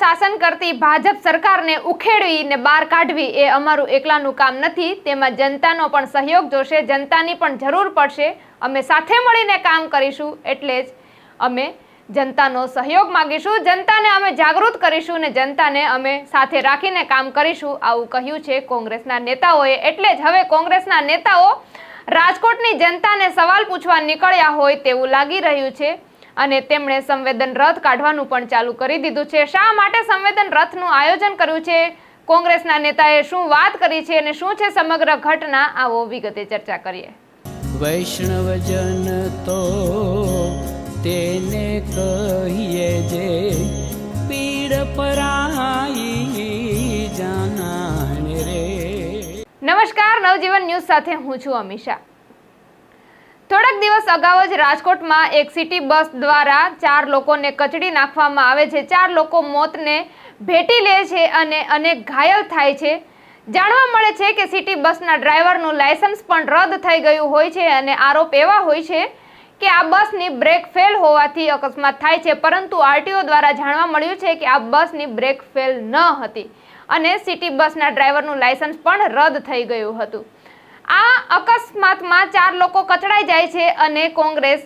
શાસન કરતી ભાજપ સરકારને ઉખેડવીને બહાર કાઢવી એ અમારું એકલાનું કામ નથી. તેમાં જનતાનો પણ સહયોગ જોશે, જનતાની પણ જરૂર પડશે. અમે સાથે મળીને કામ કરીશું એટલે જ અમે જનતાનો સહયોગ માગીશું. જનતાને અમે જાગૃત કરીશું ને જનતાને અમે સાથે રાખીને કામ કરીશું. આવું કહ્યું છે કોંગ્રેસના નેતાઓએ. એટલે જ હવે કોંગ્રેસના નેતાઓ રાજકોટની જનતાને સવાલ પૂછવા નીકળ્યા હોય તેવું લાગી રહ્યું છે. અને તેમણે સંવેદન રથ કાઢવાનું પણ ચાલુ કરી દીધું છે. શા માટે સંવેદન રથનું આયોજન કર્યું છે? કોંગ્રેસના નેતાએ શું વાત કરી છે અને શું છે સમગ્ર ઘટના? આવો વિગતે ચર્ચા કરીએ. વૈષ્ણવજન તો તેને કહીએ જે પીડ પરાઈ જાનાને રે. નમસ્કાર નવજીવન ન્યૂઝ સાથે હું છું અમીષા. થોડાક દિવસ અગાઉ જ રાજકોટમાં એક સિટી બસ દ્વારા ચાર લોકોને કચડી નાખવામાં આવે છે. ચાર લોકો મોતને ભેટી લે છે અને અનેક ઘાયલ થાય છે. જાણવા મળે છે કે સિટી બસના ડ્રાઈવરનું લાયસન્સ પણ રદ થઈ ગયું હોય છે અને આરોપ એવા હોય છે કે આ બસની બ્રેક ફેલ હોવાથી અકસ્માત થાય છે. પરંતુ આરટીઓ દ્વારા જાણવા મળ્યું છે કે આ બસની બ્રેક ફેલ ન હતી અને સિટી બસના ડ્રાઈવરનું લાયસન્સ પણ રદ થઈ ગયું હતું. આ અકસ્માતમાં ચાર લોકો કચડાઈ જાય છે અને કોંગ્રેસ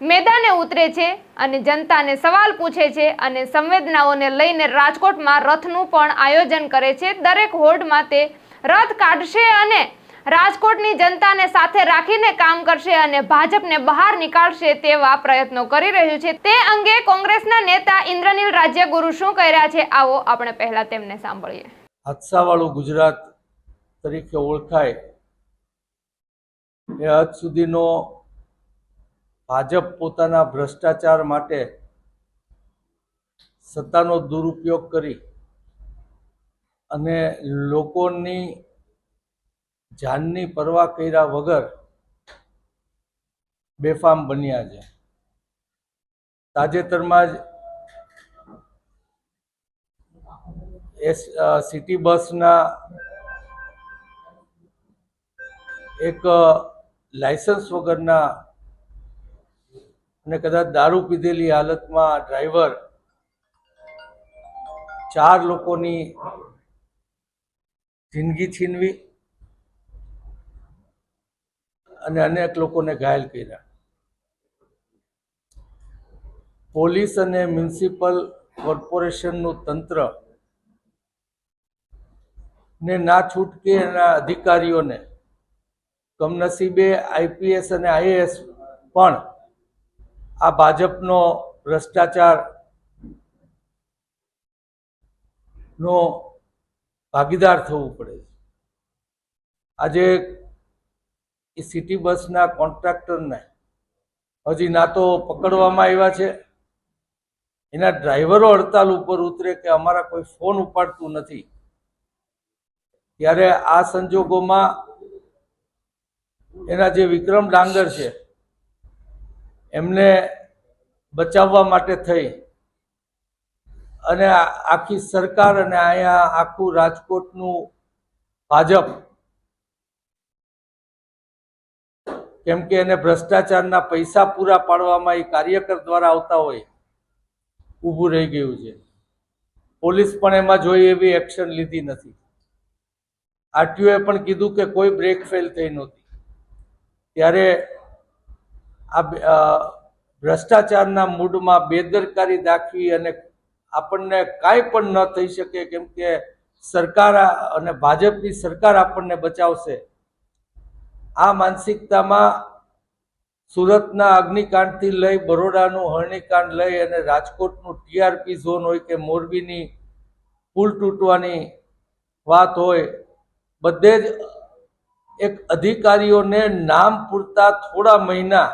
મેદાને ઉતરે છે અને જનતાને સવાલ પૂછે છે અને સંવેદનાઓને લઈને રાજકોટમાં રથનું પણ આયોજન કરે છે. દરેક હોર્ડમાં તે રથ કાઢશે અને રાજકોટની જનતાને સાથે રાખીને કામ કરશે અને ભાજપને બહાર નીકાળશે તેવા પ્રયત્નો કરી રહ્યું છે. તે અંગે કોંગ્રેસના નેતા ઇન્દ્રનીલ રાજ્યગુરુ શું કહી રહ્યા છે આવો આપણે પહેલા તેમને સાંભળીએ. હાદસાવાળું ગુજરાત તરીકે ઓળખાય એ હદ સુધીનો ભાજપ પોતાના ભ્રષ્ટાચાર માટે સત્તાનો દુરુપયોગ કરી અને લોકોની જાનની પરવા કર્યા વગર બેફામ બન્યા છે. તાજેતરમાં જ એસ સિટી બસના એક લાયસન્સ વગરના અને કદાચ દારૂ પીધેલી હાલતમાં ડ્રાઈવર ચાર લોકોની જિંદગી છીનવી અને અનેક લોકોને ઘાયલ કર્યા. પોલીસ અને મ્યુનિસિપલ કોર્પોરેશનનું તંત્ર ને ના છૂટકે એના અધિકારીઓને કમનસીબે આઈપીએસ અને આઈએએસ પણ આ ભાજપનો ભ્રષ્ટાચાર નો ભાગીદાર થવું પડે છે. આજે એ સિટી બસના કોન્ટ્રાક્ટરને હજી ના તો પકડવામાં આવ્યા છે. એના ડ્રાઈવરો હડતાલ ઉપર ઉતરે કે અમારા કોઈ ફોન ઉપાડતું નથી. ત્યારે આ સંજોગોમાં એના જે વિક્રમ ડાંગર છે, એમને બચાવવા માટે થઈ. અને આખી સરકાર અને અહીંયા આખું રાજકોટનું ભાજપ કેમ કે એને ભ્રષ્ટાચારના પૈસા પૂરા પાડવામાં એ કાર્યકર દ્વારા આવતા હોય, ઊભું રહી ગયું છે. પોલીસ પણ એમાં જોઈ એવી એક્શન લીધી નથી. આરટીઓએ પણ કીધું કે કોઈ બ્રેક ફેલ થઈ નહોતી. ત્યારે આ ભ્રષ્ટાચારના મૂડમાં બેદરકારી દાખવી અને આપણને કાંઈ પણ ન થઈ શકે કેમ કે સરકાર અને ભાજપની સરકાર આપણને બચાવશે. આ માનસિકતામાં સુરતના અગ્નિકાંડથી લઈ બરોડાનું હરણીકાંડ લઈ અને રાજકોટનું ટીઆરપી ઝોન હોય કે મોરબીની પુલ તૂટવાની વાત હોય, બધે જ એક અધિકારીઓને નામ પૂરતા થોડા મહિના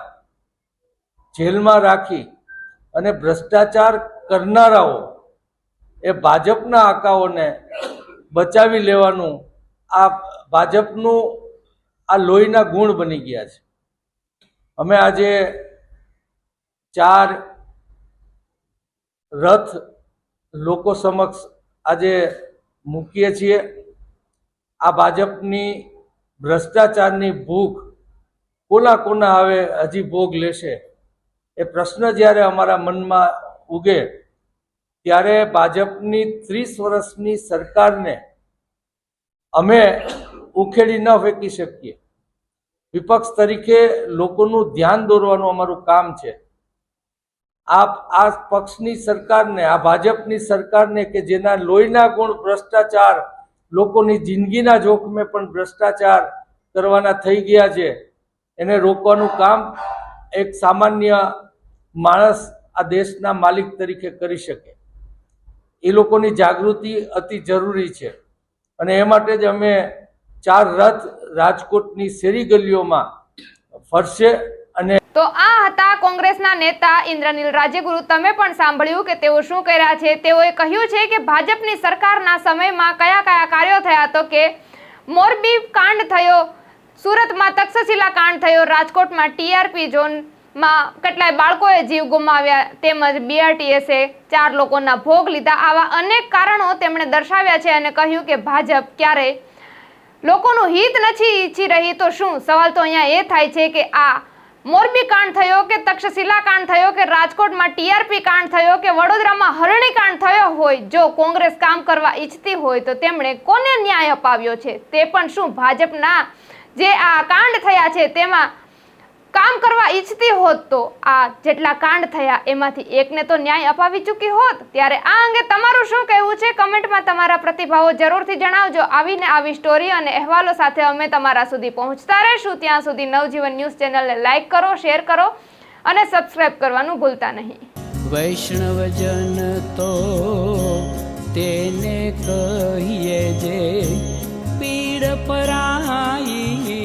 જેલમાં રાખી અને ભ્રષ્ટાચાર કરનારાઓ એ ભાજપના આકાઓને બચાવી લેવાનું આ ભાજપનું આ લોહીના ગુણ બની ગયા છે. અમે આજે ચાર રથ લોકો સમક્ષ આજે મૂકીએ છીએ. આ ભાજપની ભ્રષ્ટાચારની ભૂખ કોના કોના હવે હજી ભોગ લેશે? એ પ્રશ્ન જ્યારે અમારા મનમાં ઉગે, ત્યારે ભાજપની ત્રીસ વર્ષની સરકારને અમે ઉખેડી ન ફેંકી શકીએ. વિપક્ષ તરીકે લોકોનું ધ્યાન દોરવાનું અમારું કામ છે. આ આ પક્ષની સરકારને, આ ભાજપની સરકારને કે જેના લોહીના ગુણ, ભ્રષ્ટાચાર લોકોની જિંદગીના જોખમે પણ ભ્રષ્ટાચાર કરવાના થઈ ગયા છે. એને રોકવાનું કામ એક સામાન્ય માણસ આ દેશના માલિક તરીકે કરી શકે. એ લોકોની જાગૃતિ અતિ જરૂરી છે. અને એ માટે જ અમે ચાર રથ રાજકોટની શેરી ગલીઓમાં ફરશે. તો આ હતા કોંગ્રેસના નેતા ઇન્દ્રનીલ રાજ્યગુરુ તમે પણ સાંભળ્યું કે તેઓ શું કર્યા છે? તેઓએ કહ્યું છે કે ભાજપની સરકારના સમયમાં કયા કયા કાર્યો થયા તો કે મોરબી કાંડ થયો, સુરતમાં તક્ષશિલા કાંડ થયો, રાજકોટમાં ટીઆરપી ઝોનમાં કેટલાય બાળકોએ જીવ ગુમાવ્યા, તેમજ બીઆરટીએસે ચાર લોકોના ભોગ લીધા. આવા અનેક કારણો તેમણે દર્શાવ્યા છે અને કહ્યું કે ભાજપ ક્યારેય લોકોનું હિત નથી ઈચ્છી રહી તો શું? સવાલ તો અહીંયા એ થાય છે કે આ મોરબી કાંડ થયો કે તક્ષશિલા કાંડ થયો કે રાજકોટમાં ટીઆરપી કાંડ થયો કે વડોદરામાં હરણી કાંડ થયો હોય, જો કોંગ્રેસ કામ કરવા ઈચ્છતી હોય તો તેમણે કોને ન્યાય અપાવ્યો છે? તે પણ શું ભાજપના જે આ કાંડ થયા છે તેમાં કામ કરવા ઈચ્છતી હોત તો આ જેટલા કાંડ થયા એમાંથી એકને તો ન્યાય અપાવી ચૂકી હોત. ત્યારે આ અંગે તમારું શું કહેવું છે? કમેન્ટમાં તમારા પ્રતિભાવો જરૂરથી જણાવજો. આવીને આવી સ્ટોરી અને અહેવાલો સાથે અમે તમારા સુધી પહોંચતા રહીશું. ત્યાં સુધી નવજીવન ન્યૂઝ ચેનલને લાઈક કરો, શેર કરો અને સબસ્ક્રાઇબ કરવાનું ભૂલતા નહીં. વૈષ્ણવજન તો તેને કહીએ જે પીડ પરાઈ